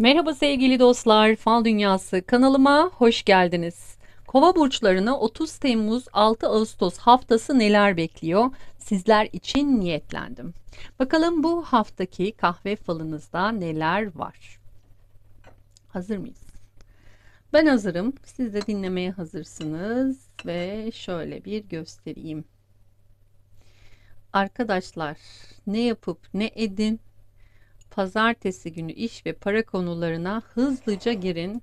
Merhaba sevgili dostlar, Fal Dünyası kanalıma hoş geldiniz. Kova burçlarını 30 Temmuz 6 Ağustos haftası neler bekliyor? Sizler için niyetlendim. Bakalım bu haftaki kahve falınızda neler var? Hazır mıyız? Ben hazırım. Siz de dinlemeye hazırsınız ve şöyle bir göstereyim. Arkadaşlar ne yapıp ne edin pazartesi günü iş ve para konularına hızlıca girin.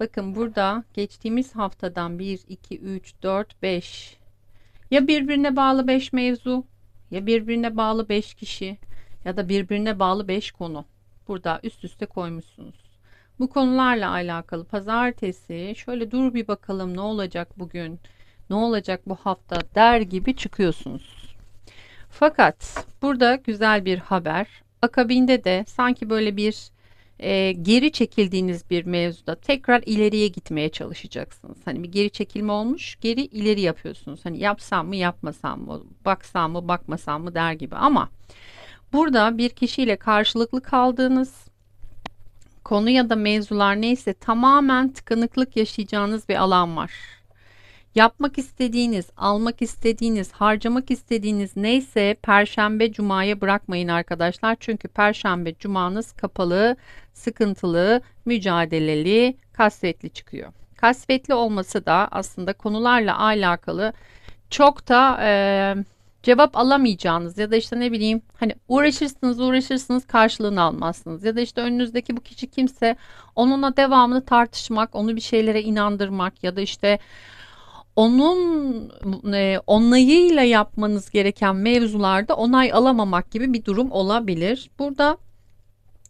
Bakın burada geçtiğimiz haftadan 1, 2, 3, 4, 5 ya birbirine bağlı 5 mevzu ya birbirine bağlı 5 kişi ya da birbirine bağlı 5 konu. Burada üst üste koymuşsunuz. Bu konularla alakalı pazartesi şöyle dur bir bakalım ne olacak bugün, ne olacak bu hafta der gibi çıkıyorsunuz. Fakat burada güzel bir haber. Akabinde de sanki böyle bir e, geri çekildiğiniz bir mevzuda tekrar ileriye gitmeye çalışacaksınız. Hani bir geri çekilme olmuş, geri ileri yapıyorsunuz. Hani yapsam mı, yapmasam mı, baksam mı, bakmasam mı der gibi. Ama burada bir kişiyle karşılıklı kaldığınız konu ya da mevzular neyse tamamen tıkanıklık yaşayacağınız bir alan var. Yapmak istediğiniz, almak istediğiniz, harcamak istediğiniz neyse perşembe cumaya bırakmayın arkadaşlar. Çünkü perşembe cumanız kapalı, sıkıntılı, mücadeleli, kasvetli çıkıyor. Kasvetli olması da aslında konularla alakalı çok da e, cevap alamayacağınız ya da işte ne bileyim hani uğraşırsınız uğraşırsınız karşılığını almazsınız ya da işte önünüzdeki bu kişi kimse onunla devamlı tartışmak, onu bir şeylere inandırmak ya da işte onun e, onayıyla yapmanız gereken mevzularda onay alamamak gibi bir durum olabilir. Burada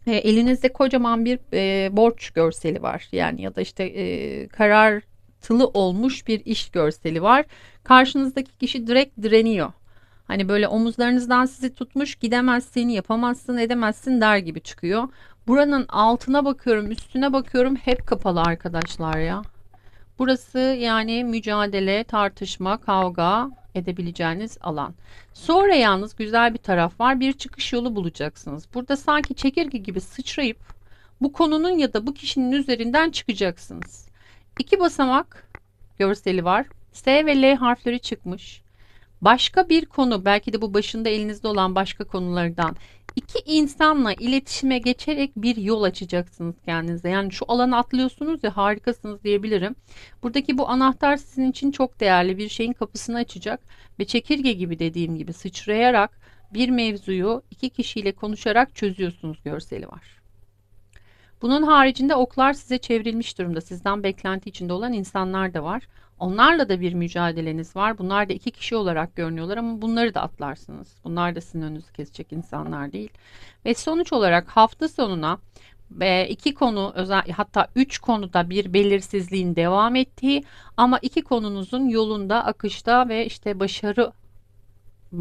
e, elinizde kocaman bir e, borç görseli var. Yani ya da işte e, karartılı olmuş bir iş görseli var. Karşınızdaki kişi direkt direniyor. Hani böyle omuzlarınızdan sizi tutmuş gidemezsin, yapamazsın, edemezsin der gibi çıkıyor. Buranın altına bakıyorum, üstüne bakıyorum hep kapalı arkadaşlar ya. Burası yani mücadele, tartışma, kavga edebileceğiniz alan. Sonra yalnız güzel bir taraf var. Bir çıkış yolu bulacaksınız. Burada sanki çekirge gibi sıçrayıp bu konunun ya da bu kişinin üzerinden çıkacaksınız. İki basamak görseli var. S ve L harfleri çıkmış. Başka bir konu belki de bu başında elinizde olan başka konulardan iki insanla iletişime geçerek bir yol açacaksınız kendinize. Yani şu alanı atlıyorsunuz ya harikasınız diyebilirim. Buradaki bu anahtar sizin için çok değerli bir şeyin kapısını açacak ve çekirge gibi dediğim gibi sıçrayarak bir mevzuyu iki kişiyle konuşarak çözüyorsunuz görseli var. Bunun haricinde oklar size çevrilmiş durumda. Sizden beklenti içinde olan insanlar da var. Onlarla da bir mücadeleniz var. Bunlar da iki kişi olarak görünüyorlar ama bunları da atlarsınız. Bunlar da sizin önünüzü kesecek insanlar değil. Ve sonuç olarak hafta sonuna ve iki konu özel hatta üç konuda bir belirsizliğin devam ettiği ama iki konunuzun yolunda akışta ve işte başarı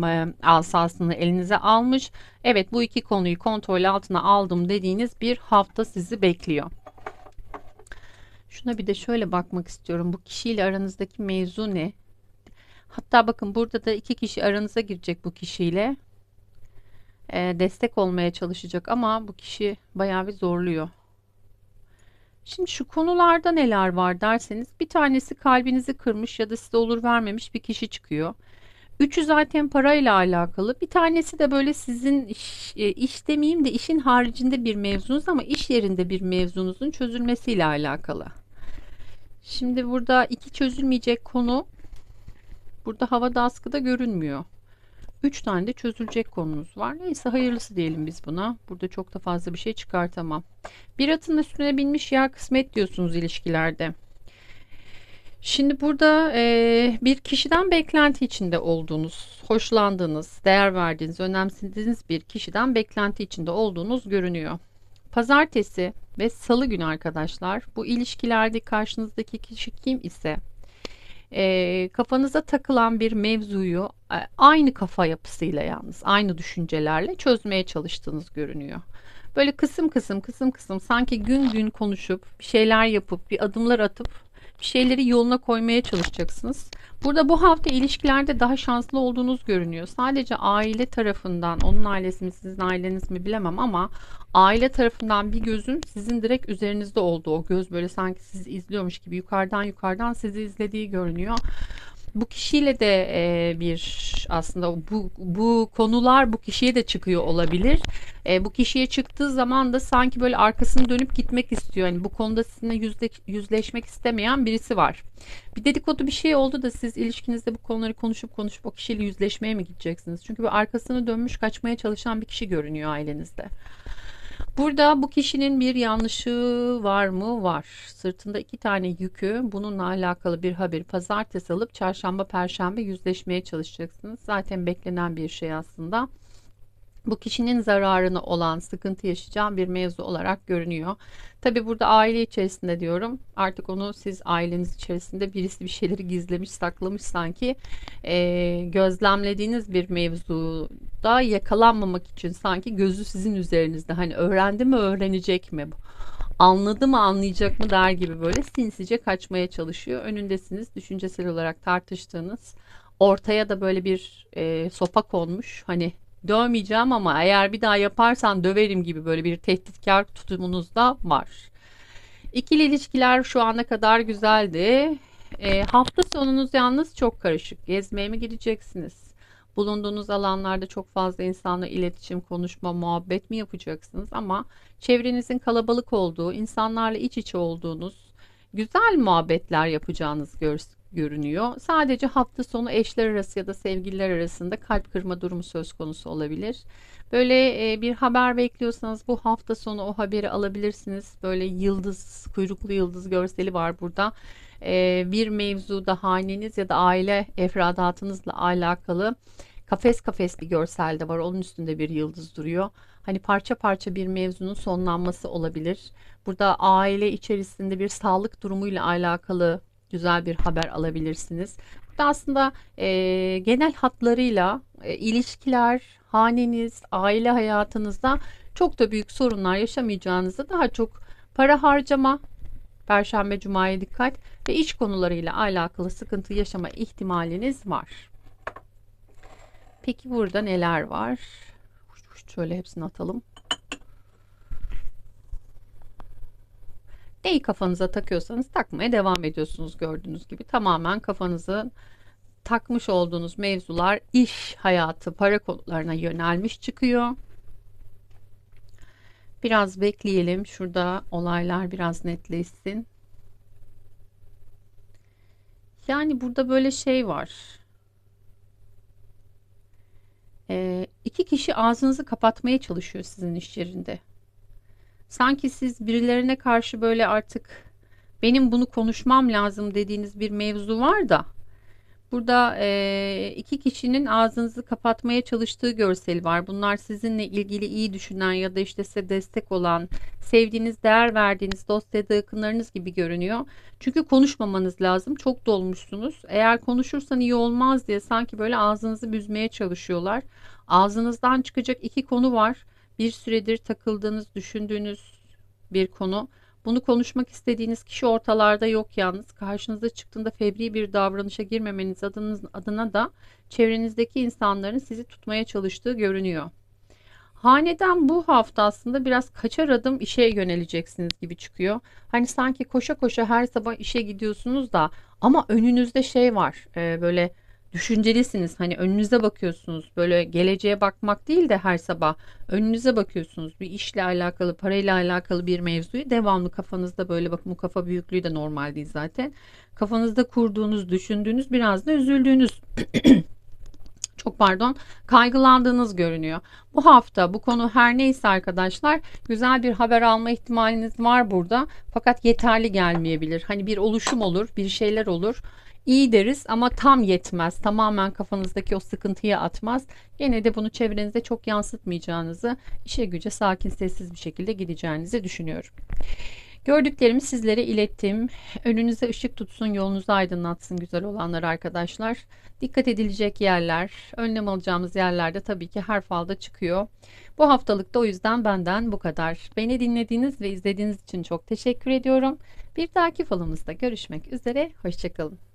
e, asasını elinize almış. Evet bu iki konuyu kontrol altına aldım dediğiniz bir hafta sizi bekliyor. Şuna bir de şöyle bakmak istiyorum. Bu kişiyle aranızdaki mevzu ne? Hatta bakın burada da iki kişi aranıza girecek bu kişiyle. Ee, destek olmaya çalışacak ama bu kişi bayağı bir zorluyor. Şimdi şu konularda neler var derseniz bir tanesi kalbinizi kırmış ya da size olur vermemiş bir kişi çıkıyor. Üçü zaten parayla alakalı. Bir tanesi de böyle sizin iş, e, iş demeyeyim de işin haricinde bir mevzunuz ama iş yerinde bir mevzunuzun çözülmesiyle alakalı. Şimdi burada iki çözülmeyecek konu burada havada askıda görünmüyor. Üç tane de çözülecek konumuz var. Neyse hayırlısı diyelim biz buna. Burada çok da fazla bir şey çıkartamam. Bir atın üstüne binmiş ya kısmet diyorsunuz ilişkilerde. Şimdi burada e, bir kişiden beklenti içinde olduğunuz, hoşlandığınız, değer verdiğiniz, önemsediğiniz bir kişiden beklenti içinde olduğunuz görünüyor. Pazartesi ve salı günü arkadaşlar bu ilişkilerde karşınızdaki kişi kim ise e, kafanıza takılan bir mevzuyu e, aynı kafa yapısıyla yalnız aynı düşüncelerle çözmeye çalıştığınız görünüyor. Böyle kısım kısım kısım kısım sanki gün gün konuşup bir şeyler yapıp bir adımlar atıp bir şeyleri yoluna koymaya çalışacaksınız. Burada bu hafta ilişkilerde daha şanslı olduğunuz görünüyor. Sadece aile tarafından, onun ailesi mi sizin aileniz mi bilemem ama aile tarafından bir gözün sizin direkt üzerinizde olduğu o göz böyle sanki sizi izliyormuş gibi yukarıdan yukarıdan sizi izlediği görünüyor bu kişiyle de e, bir aslında bu bu konular bu kişiye de çıkıyor olabilir. E, bu kişiye çıktığı zaman da sanki böyle arkasını dönüp gitmek istiyor. Yani bu konuda sizinle yüzle, yüzleşmek istemeyen birisi var. Bir dedikodu bir şey oldu da siz ilişkinizde bu konuları konuşup konuşup o kişiyle yüzleşmeye mi gideceksiniz? Çünkü bir arkasını dönmüş kaçmaya çalışan bir kişi görünüyor ailenizde. Burada bu kişinin bir yanlışı var mı? Var. Sırtında iki tane yükü bununla alakalı bir haberi pazartesi alıp çarşamba perşembe yüzleşmeye çalışacaksınız. Zaten beklenen bir şey aslında bu kişinin zararına olan sıkıntı yaşayacağım bir mevzu olarak görünüyor. Tabi burada aile içerisinde diyorum artık onu siz aileniz içerisinde birisi bir şeyleri gizlemiş saklamış sanki e, gözlemlediğiniz bir mevzuda yakalanmamak için sanki gözü sizin üzerinizde. Hani öğrendi mi öğrenecek mi anladı mı anlayacak mı der gibi böyle sinsice kaçmaya çalışıyor. Önündesiniz düşüncesel olarak tartıştığınız ortaya da böyle bir e, sopa konmuş. Hani dövmeyeceğim ama eğer bir daha yaparsan döverim gibi böyle bir tehditkar tutumunuz da var. İkili ilişkiler şu ana kadar güzeldi. E, hafta sonunuz yalnız çok karışık. Gezmeye mi gideceksiniz? Bulunduğunuz alanlarda çok fazla insanla iletişim, konuşma, muhabbet mi yapacaksınız? Ama çevrenizin kalabalık olduğu, insanlarla iç içe olduğunuz, güzel muhabbetler yapacağınız görünüyor. Sadece hafta sonu eşler arası ya da sevgililer arasında kalp kırma durumu söz konusu olabilir. Böyle e, bir haber bekliyorsanız bu hafta sonu o haberi alabilirsiniz. Böyle yıldız, kuyruklu yıldız görseli var burada. E, bir mevzuda haneniz ya da aile efradatınızla alakalı kafes kafes bir görsel de var. Onun üstünde bir yıldız duruyor. Hani parça parça bir mevzunun sonlanması olabilir. Burada aile içerisinde bir sağlık durumuyla alakalı güzel bir haber alabilirsiniz. Burada aslında e, genel hatlarıyla e, ilişkiler, haneniz, aile hayatınızda çok da büyük sorunlar yaşamayacağınızı daha çok para harcama, Perşembe Cuma'ya dikkat ve iş konularıyla alakalı sıkıntı yaşama ihtimaliniz var. Peki burada neler var? Şöyle hepsini atalım. Neyi kafanıza takıyorsanız takmaya devam ediyorsunuz gördüğünüz gibi. Tamamen kafanızı takmış olduğunuz mevzular iş hayatı, para konularına yönelmiş çıkıyor. Biraz bekleyelim. Şurada olaylar biraz netleşsin. Yani burada böyle şey var. Ee, iki kişi ağzınızı kapatmaya çalışıyor sizin iş yerinde. Sanki siz birilerine karşı böyle artık benim bunu konuşmam lazım dediğiniz bir mevzu var da burada e, iki kişinin ağzınızı kapatmaya çalıştığı görseli var. Bunlar sizinle ilgili iyi düşünen ya da işte size destek olan, sevdiğiniz, değer verdiğiniz dost ya da yakınlarınız gibi görünüyor. Çünkü konuşmamanız lazım. Çok dolmuşsunuz. Eğer konuşursan iyi olmaz diye sanki böyle ağzınızı büzmeye çalışıyorlar. Ağzınızdan çıkacak iki konu var bir süredir takıldığınız, düşündüğünüz bir konu. Bunu konuşmak istediğiniz kişi ortalarda yok yalnız. Karşınıza çıktığında fevri bir davranışa girmemeniz adınız, adına da çevrenizdeki insanların sizi tutmaya çalıştığı görünüyor. Haneden bu hafta aslında biraz kaçar adım işe yöneleceksiniz gibi çıkıyor. Hani sanki koşa koşa her sabah işe gidiyorsunuz da ama önünüzde şey var e, böyle düşüncelisiniz. Hani önünüze bakıyorsunuz. Böyle geleceğe bakmak değil de her sabah önünüze bakıyorsunuz. Bir işle alakalı, parayla alakalı bir mevzuyu devamlı kafanızda böyle bakın bu kafa büyüklüğü de normal değil zaten. Kafanızda kurduğunuz, düşündüğünüz, biraz da üzüldüğünüz çok pardon kaygılandığınız görünüyor. Bu hafta bu konu her neyse arkadaşlar güzel bir haber alma ihtimaliniz var burada. Fakat yeterli gelmeyebilir. Hani bir oluşum olur, bir şeyler olur iyi deriz ama tam yetmez. Tamamen kafanızdaki o sıkıntıyı atmaz. Yine de bunu çevrenizde çok yansıtmayacağınızı, işe güce sakin sessiz bir şekilde gideceğinizi düşünüyorum. Gördüklerimi sizlere ilettim. Önünüze ışık tutsun, yolunuzu aydınlatsın güzel olanlar arkadaşlar. Dikkat edilecek yerler, önlem alacağımız yerlerde tabii ki her falda çıkıyor. Bu haftalık da o yüzden benden bu kadar. Beni dinlediğiniz ve izlediğiniz için çok teşekkür ediyorum. Bir dahaki falımızda görüşmek üzere. Hoşçakalın.